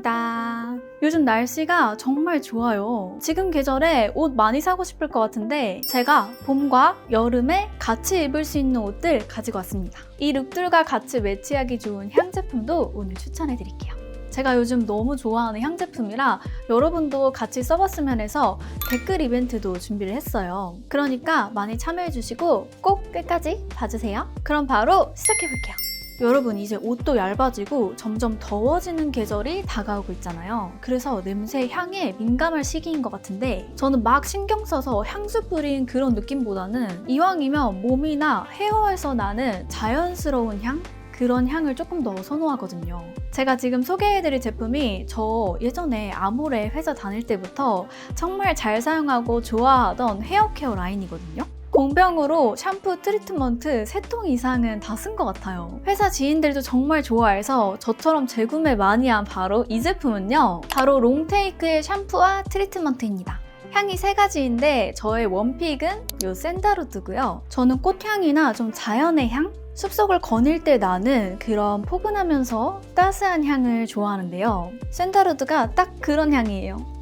가을입니다. 요즘 날씨가 정말 좋아요. 지금 계절에 옷 많이 사고 싶을 것 같은데 제가 봄과 여름에 같이 입을 수 있는 옷들 가지고 왔습니다. 이 룩들과 같이 매치하기 좋은 향 제품도 오늘 추천해 드릴게요. 제가 요즘 너무 좋아하는 향 제품이라 여러분도 같이 써봤으면 해서 댓글 이벤트도 준비를 했어요. 그러니까 많이 참여해 주시고 꼭 끝까지 봐주세요. 그럼 바로 시작해 볼게요. 여러분 이제 옷도 얇아지고 점점 더워지는 계절이 다가오고 있잖아요. 그래서 냄새, 향에 민감할 시기인 것 같은데 저는 막 신경 써서 향수 뿌린 그런 느낌보다는 이왕이면 몸이나 헤어에서 나는 자연스러운 향? 그런 향을 조금 더 선호하거든요. 제가 지금 소개해드릴 제품이 저 예전에 아모레 회사 다닐 때부터 정말 잘 사용하고 좋아하던 헤어 케어 라인이거든요. 공병으로 샴푸, 트리트먼트 3통 이상은 다 쓴 것 같아요. 회사 지인들도 정말 좋아해서 저처럼 재구매 많이 한 바로 이 제품은요. 바로 롱테이크의 샴푸와 트리트먼트입니다. 향이 세 가지인데 저의 원픽은 요 샌다루드고요. 저는 꽃향이나 좀 자연의 향? 숲속을 거닐 때 나는 그런 포근하면서 따스한 향을 좋아하는데요. 샌다루드가 딱 그런 향이에요.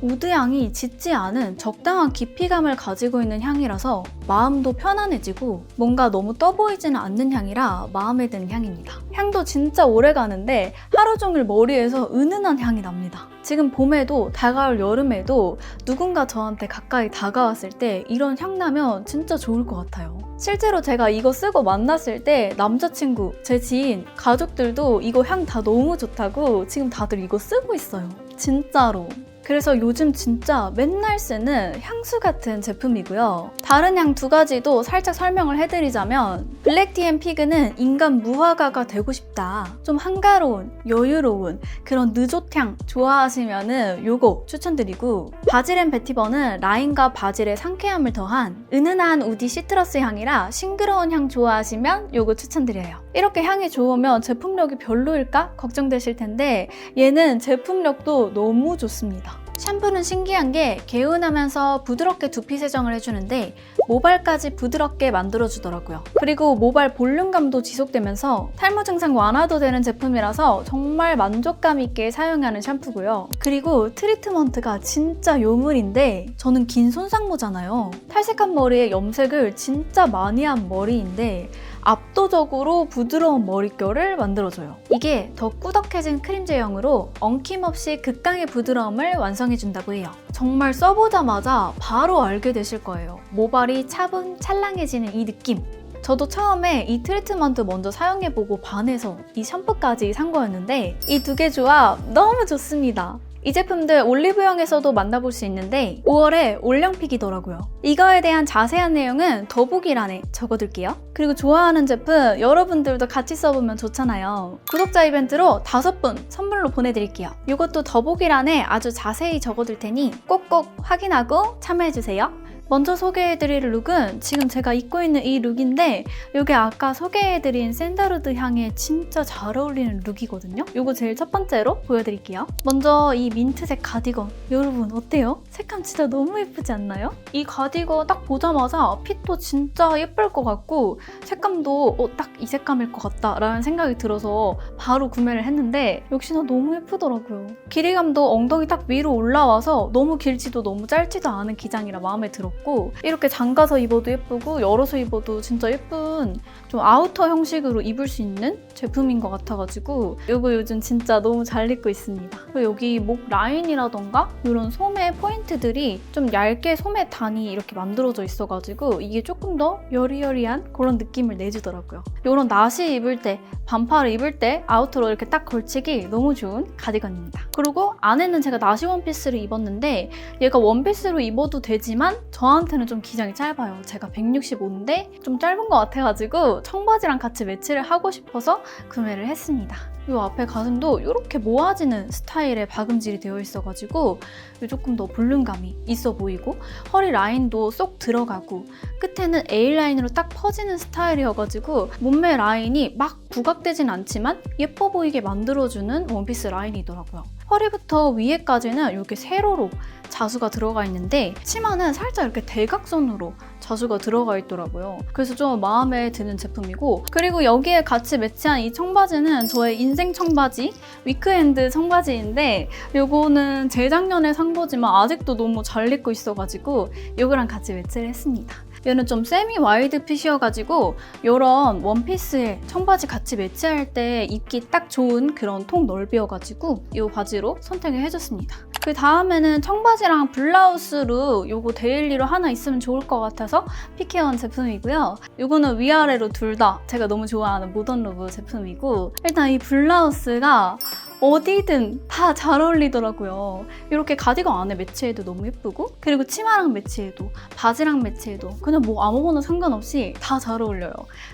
우드 향이 짙지 않은 적당한 깊이감을 가지고 있는 향이라서 마음도 편안해지고 뭔가 너무 떠 보이지는 않는 향이라 마음에 드는 향입니다. 향도 진짜 오래 가는데 하루 종일 머리에서 은은한 향이 납니다. 지금 봄에도 다가올 여름에도 누군가 저한테 가까이 다가왔을 때 이런 향 나면 진짜 좋을 것 같아요. 실제로 제가 이거 쓰고 만났을 때 남자친구, 제 지인, 가족들도 이거 향 다 너무 좋다고 지금 다들 이거 쓰고 있어요. 진짜로. 그래서 요즘 진짜 맨날 쓰는 향수 같은 제품이고요. 다른 향 두 가지도 살짝 설명을 해드리자면 블랙티앤 피그는 인간 무화과가 되고 싶다. 좀 한가로운, 여유로운 그런 느조향 좋아하시면은 요거 추천드리고 바질앤 베티버는 라임과 바질의 상쾌함을 더한 은은한 우디 시트러스 향이라 싱그러운 향 좋아하시면 요거 추천드려요. 이렇게 향이 좋으면 제품력이 별로일까 걱정되실 텐데 얘는 제품력도 너무 좋습니다. 샴푸는 신기한 게 개운하면서 부드럽게 두피 세정을 해주는데 모발까지 부드럽게 만들어주더라고요. 그리고 모발 볼륨감도 지속되면서 탈모 증상 완화도 되는 제품이라서 정말 만족감 있게 사용하는 샴푸고요. 그리고 트리트먼트가 진짜 요물인데 저는 긴 손상모잖아요. 탈색한 머리에 염색을 진짜 많이 한 머리인데 압도적으로 부드러운 머릿결을 만들어줘요. 이게 더 꾸덕해진 크림 제형으로 엉킴없이 극강의 부드러움을 완성해준다고 해요. 정말 써보자마자 바로 알게 되실 거예요. 모발이 차분 찰랑해지는 이 느낌. 저도 처음에 이 트리트먼트 먼저 사용해보고 반해서 이 샴푸까지 산 거였는데 이 두 개 조합 너무 좋습니다. 이 제품들 올리브영에서도 만나볼 수 있는데 5월에 올영픽이더라고요. 이거에 대한 자세한 내용은 더보기란에 적어둘게요. 그리고 좋아하는 제품 여러분들도 같이 써보면 좋잖아요. 구독자 이벤트로 5분 선물로 보내드릴게요. 이것도 더보기란에 아주 자세히 적어둘 테니 꼭꼭 확인하고 참여해주세요. 먼저 소개해드릴 룩은 지금 제가 입고 있는 이 룩인데 이게 아까 소개해드린 샌다루드 향에 진짜 잘 어울리는 룩이거든요. 이거 제일 첫 번째로 보여드릴게요. 먼저 이 민트색 가디건 여러분 어때요? 색감 진짜 너무 예쁘지 않나요? 이 가디건 딱 보자마자 핏도 진짜 예쁠 것 같고 색감도 어, 딱 이 색감일 것 같다라는 생각이 들어서 바로 구매를 했는데 역시나 너무 예쁘더라고요. 길이감도 엉덩이 딱 위로 올라와서 너무 길지도 너무 짧지도 않은 기장이라 마음에 들었고 이렇게 잠가서 입어도 예쁘고 열어서 입어도 진짜 예쁜 좀 아우터 형식으로 입을 수 있는 제품인 것 같아가지고 이거 요즘 진짜 너무 잘 입고 있습니다. 그리고 여기 목 라인이라던가 이런 소매 포인트들이 좀 얇게 소매 단이 이렇게 만들어져 있어가지고 이게 조금 더 여리여리한 그런 느낌을 내주더라고요. 이런 나시 입을 때, 반팔을 입을 때 아우터로 이렇게 딱 걸치기 너무 좋은 가디건입니다. 그리고 안에는 제가 나시 원피스를 입었는데 얘가 원피스로 입어도 되지만 저한테는 좀 기장이 짧아요. 제가 165인데 좀 짧은 것 같아가지고 청바지랑 같이 매치를 하고 싶어서 구매를 했습니다. 이 앞에 가슴도 이렇게 모아지는 스타일의 박음질이 되어 있어가지고 조금 더 볼륨감이 있어 보이고 허리 라인도 쏙 들어가고 끝에는 A라인으로 딱 퍼지는 스타일이어가지고 몸매 라인이 막 부각되진 않지만 예뻐 보이게 만들어주는 원피스 라인이더라고요. 허리부터 위에까지는 이렇게 세로로 자수가 들어가 있는데 치마는 살짝 이렇게 대각선으로 자수가 들어가 있더라고요. 그래서 좀 마음에 드는 제품이고 그리고 여기에 같이 매치한 이 청바지는 저의 인생 청바지 위크엔드 청바지인데 요거는 재작년에 산 거지만 아직도 너무 잘 입고 있어가지고 요거랑 같이 매치를 했습니다. 얘는 좀 세미 와이드 핏이어가지고 이런 원피스에 청바지 같이 매치할 때 입기 딱 좋은 그런 통 넓이여가지고 이 바지로 선택을 해줬습니다. 그 다음에는 청바지랑 블라우스로 요거 데일리로 하나 있으면 좋을 것 같아서 픽해온 제품이고요. 요거는 위아래로 둘 다 제가 너무 좋아하는 모던 로브 제품이고 일단 이 블라우스가 어디든 다 잘 어울리더라고요. 이렇게 가디건 안에 매치해도 너무 예쁘고 그리고 치마랑 매치해도 바지랑 매치해도 그냥 뭐 아무거나 상관없이 다 잘 어울려요.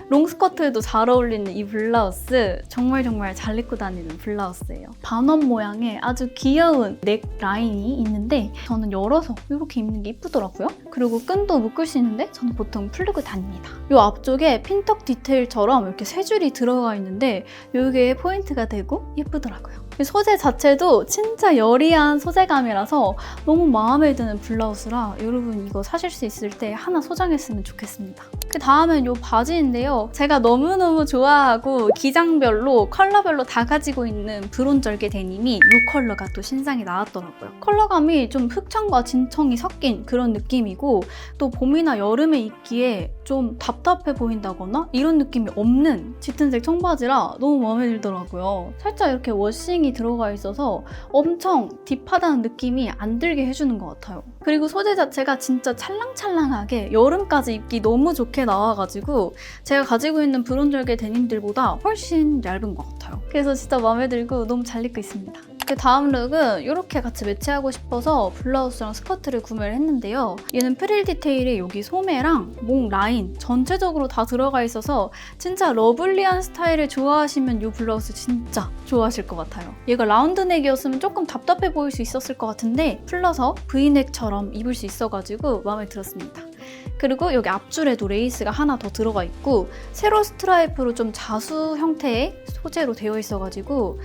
롱스커트에도 잘 어울리는 이 블라우스 정말 정말 잘 입고 다니는 블라우스예요. 반원 모양의 아주 귀여운 넥 라인이 있는데 저는 열어서 이렇게 입는 게 이쁘더라고요. 그리고 끈도 묶을 수 있는데 저는 보통 풀르고 다닙니다. 이 앞쪽에 핀턱 디테일처럼 이렇게 세 줄이 들어가 있는데 이게 포인트가 되고 예쁘더라고요. 이 소재 자체도 진짜 여리한 소재감이라서 너무 마음에 드는 블라우스라 여러분 이거 사실 수 있을 때 하나 소장했으면 좋겠습니다. 그 다음은 이 바지인데요. 제가 너무너무 좋아하고 기장별로 컬러별로 다 가지고 있는 브론 절개 데님이 이 컬러가 또 신상이 나왔더라고요. 컬러감이 좀 흑청과 진청이 섞인 그런 느낌이고 또 봄이나 여름에 입기에 좀 답답해 보인다거나 이런 느낌이 없는 짙은색 청바지라 너무 마음에 들더라고요. 살짝 이렇게 워싱 이 들어가 있어서 엄청 딥하다는 느낌이 안 들게 해주는 것 같아요. 그리고 소재 자체가 진짜 찰랑찰랑하게 여름까지 입기 너무 좋게 나와가지고 제가 가지고 있는 브론 절개 데님들보다 훨씬 얇은 것 같아요. 그래서 진짜 마음에 들고 너무 잘 입고 있습니다. 그 다음 룩은 이렇게 같이 매치하고 싶어서 블라우스랑 스커트를 구매를 했는데요. 얘는 프릴 디테일이 여기 소매랑 목 라인 전체적으로 다 들어가 있어서 진짜 러블리한 스타일을 좋아하시면 이 블라우스 진짜 좋아하실 것 같아요. 얘가 라운드넥이었으면 조금 답답해 보일 수 있었을 것 같은데 풀러서 V넥처럼 입을 수 있어가지고 마음에 들었습니다. 그리고 여기 앞줄에도 레이스가 하나 더 들어가 있고 세로 스트라이프로 좀 자수 형태의 소재로 되어 있어가지고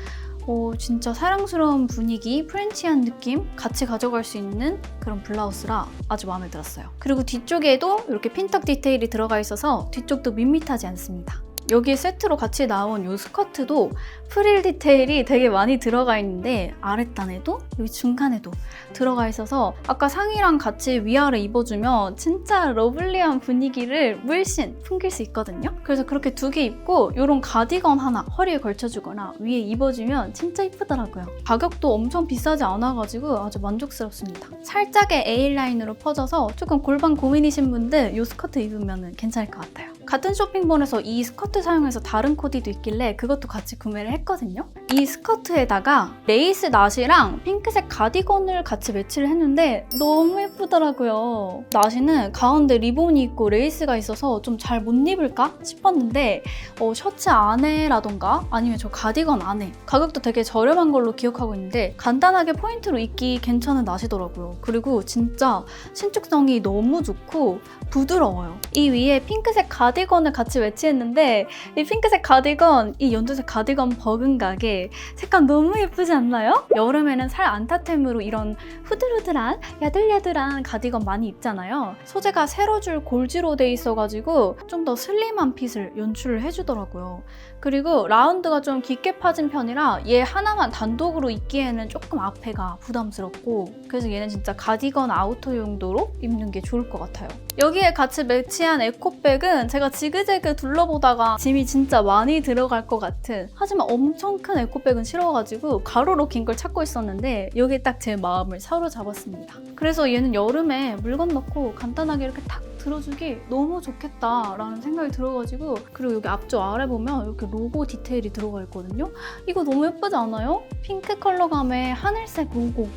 어, 진짜 사랑스러운 분위기, 프렌치한 느낌 같이 가져갈 수 있는 그런 블라우스라 아주 마음에 들었어요. 그리고 뒤쪽에도 이렇게 핀턱 디테일이 들어가 있어서 뒤쪽도 밋밋하지 않습니다. 여기 세트로 같이 나온 이 스커트도 프릴 디테일이 되게 많이 들어가 있는데 아랫단에도 여기 중간에도 들어가 있어서 아까 상의랑 같이 위아래 입어주면 진짜 러블리한 분위기를 물씬 풍길 수 있거든요. 그래서 그렇게 두 개 입고 이런 가디건 하나 허리에 걸쳐주거나 위에 입어주면 진짜 이쁘더라고요. 가격도 엄청 비싸지 않아가지고 아주 만족스럽습니다. 살짝의 A라인으로 퍼져서 조금 골반 고민이신 분들 이 스커트 입으면 괜찮을 것 같아요. 같은 쇼핑몰에서 이 스커트 사용해서 다른 코디도 있길래 그것도 같이 구매를 했거든요. 이 스커트에다가 레이스 나시랑 핑크색 가디건을 같이 매치를 했는데 너무 예쁘더라고요. 나시는 가운데 리본이 있고 레이스가 있어서 좀 잘 못 입을까 싶었는데 어, 셔츠 안에라던가 아니면 저 가디건 안에 가격도 되게 저렴한 걸로 기억하고 있는데 간단하게 포인트로 입기 괜찮은 나시더라고요. 그리고 진짜 신축성이 너무 좋고 부드러워요. 이 위에 핑크색 가디건 을 같이 매치했는데 이 핑크색 가디건, 이 연두색 가디건 버금가게 색감 너무 예쁘지 않나요? 여름에는 살 안타템으로 이런 후들후들한 야들야들한 가디건 많이 입잖아요. 소재가 세로 줄 골지로 돼 있어가지고 좀 더 슬림한 핏을 연출을 해주더라고요. 그리고 라운드가 좀 깊게 파진 편이라 얘 하나만 단독으로 입기에는 조금 앞에가 부담스럽고 그래서 얘는 진짜 가디건 아우터 용도로 입는 게 좋을 것 같아요. 여기에 같이 매치한 에코백은 제가 지그재그 둘러보다가 짐이 진짜 많이 들어갈 것 같은 하지만 엄청 큰 에코백은 싫어가지고 가로로 긴 걸 찾고 있었는데 여기 딱 제 마음을 사로잡았습니다. 그래서 얘는 여름에 물건 넣고 간단하게 이렇게 탁 들어주기 너무 좋겠다라는 생각이 들어가지고 그리고 여기 앞쪽 아래 보면 이렇게 로고 디테일이 들어가 있거든요. 이거 너무 예쁘지 않아요? 핑크 컬러감의 하늘색 로고.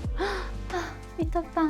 아, 미쳤다.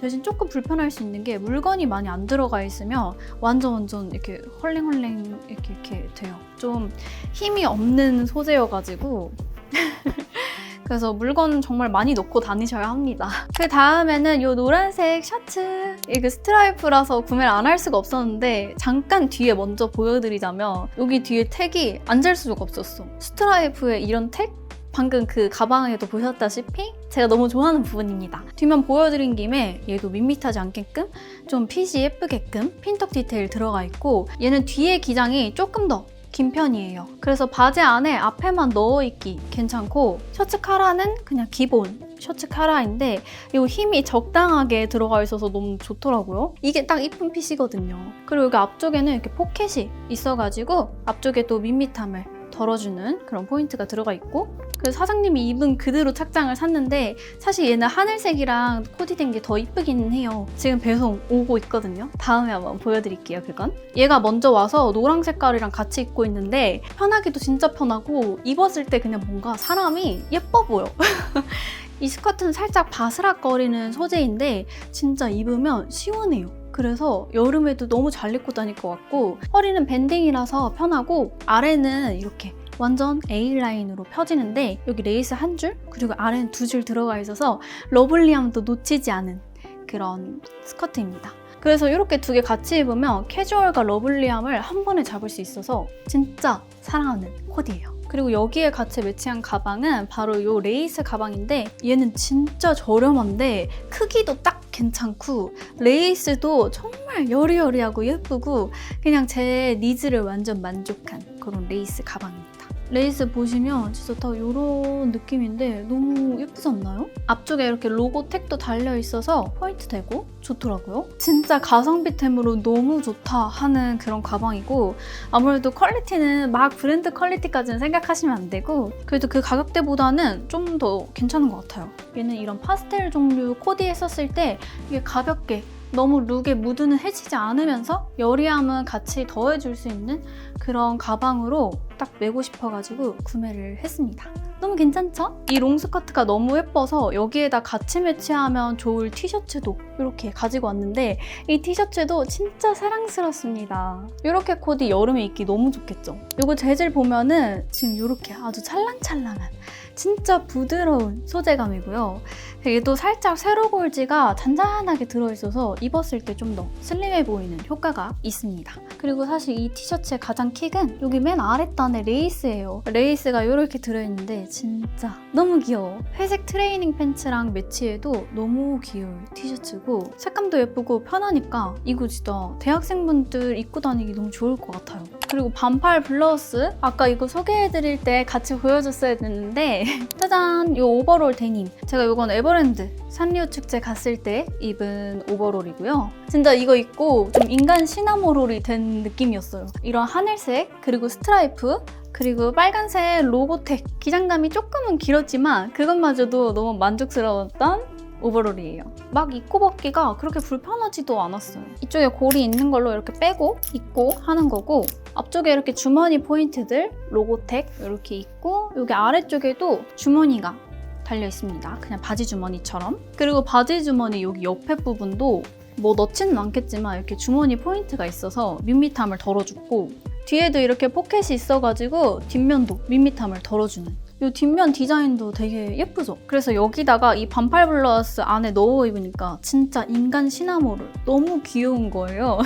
대신 조금 불편할 수 있는 게 물건이 많이 안 들어가 있으면 완전 완전 이렇게 헐랭헐랭 이렇게 이렇게 돼요. 좀 힘이 없는 소재여가지고 그래서 물건 정말 많이 넣고 다니셔야 합니다. 그 다음에는 이 노란색 셔츠. 이게 스트라이프라서 구매를 안 할 수가 없었는데 잠깐 뒤에 먼저 보여드리자면 여기 뒤에 택이 안잘 수가 없었어. 스트라이프에 이런 택? 방금 그 가방에도 보셨다시피 제가 너무 좋아하는 부분입니다. 뒷면 보여드린 김에 얘도 밋밋하지 않게끔 좀 핏이 예쁘게끔 핀턱 디테일 들어가 있고 얘는 뒤에 기장이 조금 더긴 편이에요. 그래서 바지 안에 앞에만 넣어 입기 괜찮고 셔츠 카라는 그냥 기본 셔츠 카라인데 이 힘이 적당하게 들어가 있어서 너무 좋더라고요. 이게 딱 이쁜 핏이거든요. 그리고 여기 앞쪽에는 이렇게 포켓이 있어가지고 앞쪽에 또 밋밋함을 덜어주는 그런 포인트가 들어가 있고 그래서 사장님이 입은 그대로 착장을 샀는데 사실 얘는 하늘색이랑 코디된 게 더 이쁘기는 해요. 지금 배송 오고 있거든요. 다음에 한번 보여드릴게요, 그건. 얘가 먼저 와서 노랑 색깔이랑 같이 입고 있는데 편하기도 진짜 편하고 입었을 때 그냥 뭔가 사람이 예뻐 보여. 이 스커트는 살짝 바스락거리는 소재인데 진짜 입으면 시원해요. 그래서 여름에도 너무 잘 입고 다닐 것 같고 허리는 밴딩이라서 편하고 아래는 이렇게 완전 A라인으로 펴지는데 여기 레이스 한 줄 그리고 아래는 두 줄 들어가 있어서 러블리함도 놓치지 않은 그런 스커트입니다. 그래서 이렇게 두 개 같이 입으면 캐주얼과 러블리함을 한 번에 잡을 수 있어서 진짜 사랑하는 코디예요. 그리고 여기에 같이 매치한 가방은 바로 이 레이스 가방인데 얘는 진짜 저렴한데 크기도 딱 괜찮고 레이스도 정말 여리여리하고 예쁘고 그냥 제 니즈를 완전 만족한 그런 레이스 가방입니다. 레이스 보시면 진짜 다 이런 느낌인데 너무 예쁘지 않나요? 앞쪽에 이렇게 로고 택도 달려 있어서 포인트 되고 좋더라고요. 진짜 가성비템으로 너무 좋다 하는 그런 가방이고 아무래도 퀄리티는 막 브랜드 퀄리티까지는 생각하시면 안 되고 그래도 그 가격대보다는 좀 더 괜찮은 것 같아요. 얘는 이런 파스텔 종류 코디 했었을 때 이게 가볍게 너무 룩에 무드는 해지지 않으면서 여리함은 같이 더해줄 수 있는 그런 가방으로 딱 메고 싶어가지고 구매를 했습니다. 너무 괜찮죠? 이 롱스커트가 너무 예뻐서 여기에다 같이 매치하면 좋을 티셔츠도 이렇게 가지고 왔는데 이 티셔츠도 진짜 사랑스럽습니다. 이렇게 코디 여름에 입기 너무 좋겠죠? 이거 재질 보면은 지금 이렇게 아주 찰랑찰랑한 진짜 부드러운 소재감이고요. 얘도 살짝 세로 골지가 잔잔하게 들어있어서 입었을 때 좀 더 슬림해 보이는 효과가 있습니다. 그리고 사실 이 티셔츠의 가장 킥은 여기 맨 아랫단 에 레이스예요. 레이스가 이렇게 들어있는데 진짜 너무 귀여워. 회색 트레이닝 팬츠랑 매치해도 너무 귀여운 티셔츠고 색감도 예쁘고 편하니까 이거 진짜 대학생분들 입고 다니기 너무 좋을 것 같아요. 그리고 반팔 블라우스 아까 이거 소개해드릴 때 같이 보여줬어야 됐는데 짜잔! 이 오버롤 데님 제가 이건 에버랜드 산리오 축제 갔을 때 입은 오버롤이고요 진짜 이거 입고 좀 인간 시나모롤이 된 느낌이었어요 이런 하늘색 그리고 스트라이프 그리고 빨간색 로고텍 기장감이 조금은 길었지만 그것마저도 너무 만족스러웠던 오버롤이에요. 막 입고 벗기가 그렇게 불편하지도 않았어요. 이쪽에 골이 있는 걸로 이렇게 빼고 입고 하는 거고 앞쪽에 이렇게 주머니 포인트들 로고텍 이렇게 있고 여기 아래쪽에도 주머니가 달려 있습니다. 그냥 바지 주머니처럼. 그리고 바지 주머니 여기 옆에 부분도 뭐 넣지는 않겠지만 이렇게 주머니 포인트가 있어서 밋밋함을 덜어주고 뒤에도 이렇게 포켓이 있어가지고 뒷면도 밋밋함을 덜어주는 이 뒷면 디자인도 되게 예쁘죠? 그래서 여기다가 이 반팔 블라우스 안에 넣어 입으니까 진짜 인간 시나모를 너무 귀여운 거예요.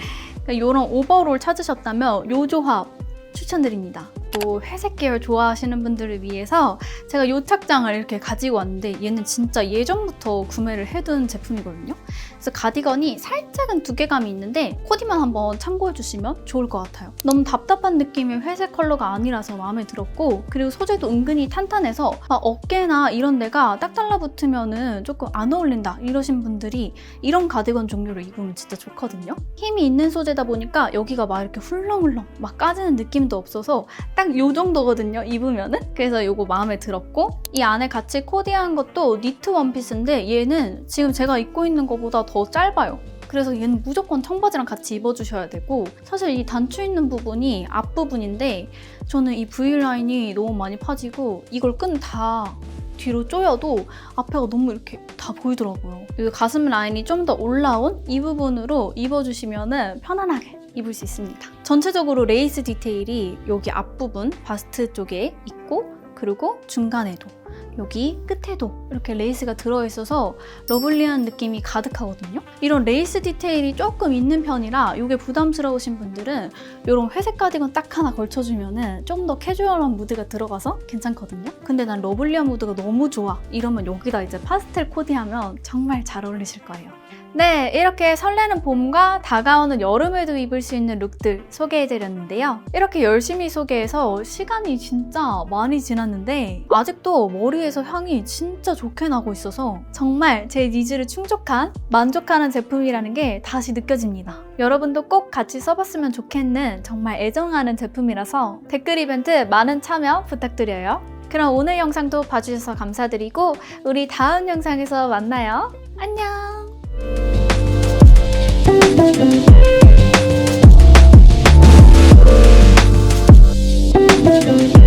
이런 오버롤 찾으셨다면 이 조합 추천드립니다. 또 회색 계열 좋아하시는 분들을 위해서 제가 이 착장을 이렇게 가지고 왔는데 얘는 진짜 예전부터 구매를 해둔 제품이거든요. 그래서 가디건이 살짝은 두께감이 있는데 코디만 한번 참고해 주시면 좋을 것 같아요. 너무 답답한 느낌의 회색 컬러가 아니라서 마음에 들었고 그리고 소재도 은근히 탄탄해서 막 어깨나 이런 데가 딱 달라붙으면은 조금 안 어울린다 이러신 분들이 이런 가디건 종류를 입으면 진짜 좋거든요. 힘이 있는 소재다 보니까 여기가 막 이렇게 훌렁훌렁 막 까지는 느낌도 없어서 딱 요 정도거든요 입으면은 그래서 요거 마음에 들었고 이 안에 같이 코디한 것도 니트 원피스인데 얘는 지금 제가 입고 있는 것보다 더 짧아요 그래서 얘는 무조건 청바지랑 같이 입어주셔야 되고 사실 이 단추 있는 부분이 앞부분인데 저는 이 V라인이 너무 많이 파지고 이걸 끈 다 뒤로 조여도 앞에가 너무 이렇게 다 보이더라고요. 이 가슴 라인이 좀 더 올라온 이 부분으로 입어주시면 편안하게 입을 수 있습니다. 전체적으로 레이스 디테일이 여기 앞부분 바스트 쪽에 있고 그리고 중간에도 여기 끝에도 이렇게 레이스가 들어있어서 러블리한 느낌이 가득하거든요. 이런 레이스 디테일이 조금 있는 편이라 이게 부담스러우신 분들은 이런 회색 가디건 딱 하나 걸쳐주면은 좀 더 캐주얼한 무드가 들어가서 괜찮거든요. 근데 난 러블리한 무드가 너무 좋아. 이러면 여기다 이제 파스텔 코디하면 정말 잘 어울리실 거예요. 네, 이렇게 설레는 봄과 다가오는 여름에도 입을 수 있는 룩들 소개해드렸는데요. 이렇게 열심히 소개해서 시간이 진짜 많이 지났는데 아직도 머리에서 향이 진짜 좋게 나고 있어서 정말 제 니즈를 충족한 만족하는 제품이라는 게 다시 느껴집니다. 여러분도 꼭 같이 써봤으면 좋겠는 정말 애정하는 제품이라서 댓글 이벤트 많은 참여 부탁드려요. 그럼 오늘 영상도 봐주셔서 감사드리고 우리 다음 영상에서 만나요. 안녕! Thank you.